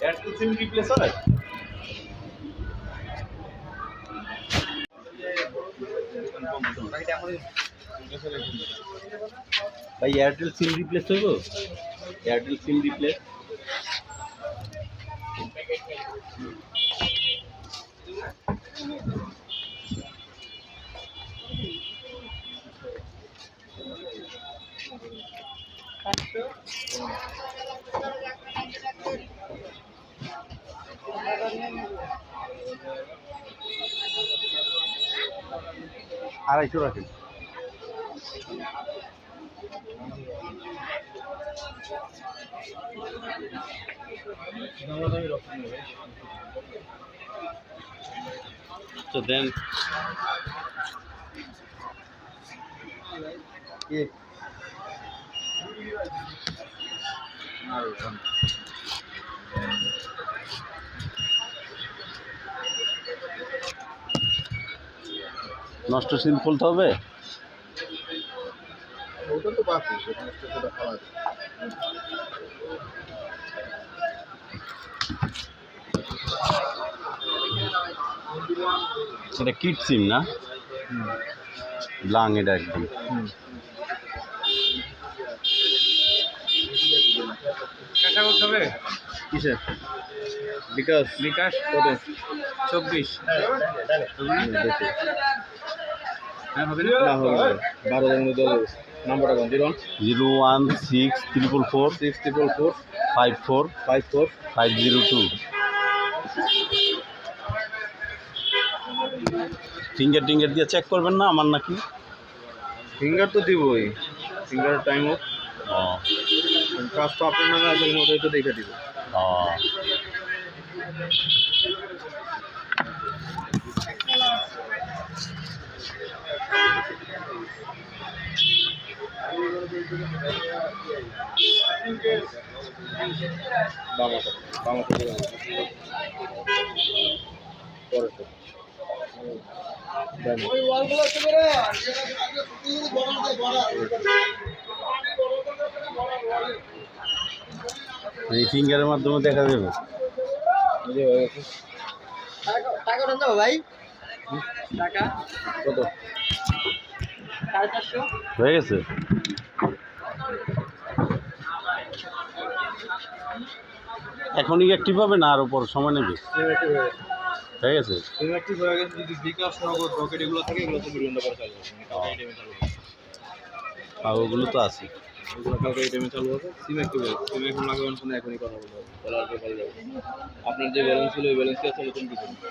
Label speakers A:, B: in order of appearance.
A: Airtel সিম replace হয়? ভাই Airtel সিম replace হইব? এয়ারটেল সিম রিপ্লেস আড়াইশো রাখেন So then, yeah. নষ্ট সিম খুলতে হবে?
B: সেটা
A: কিট সিম না? লাং এটা একদম।
C: করতে হবে?
B: কিসের? বিকাশ।
C: বিকাশ।
B: কত?
C: চব্বিশ।
B: বেশি
C: হ্যাঁ হবে না?
B: না হবে না। বারো হয়ে গেছে। নাম্বারটা কোন zero
A: zero one six triple four
B: six triple four
A: five four
B: five four
A: five zero two finger টিঙ্গার দিয়ে চেক করবেন না আমার নাকি?
B: ফিঙ্গার তো দিবই। ফিঙ্গার টাইম হোক। কাজ তো আপনার নামে আছে ওটাই তো দেখে দিব।
A: এই ফিঙ্গারের মাধ্যমে দেখা যাবে।
B: এই যে হয়ে গেছে।
D: টাকা যাব ভাই? টাকা?
B: কত?
D: সাড়ে চারশো।
A: হয়ে গেছে? এখনই অ্যাক্টিভ হবে না আর উপর সময় নেবে।
B: ঠিক
A: আর ওগুলো তো আছে।
B: আপনার যে ব্যালেন্স ছিল ওই আছে নতুন কিছু
D: দেখেন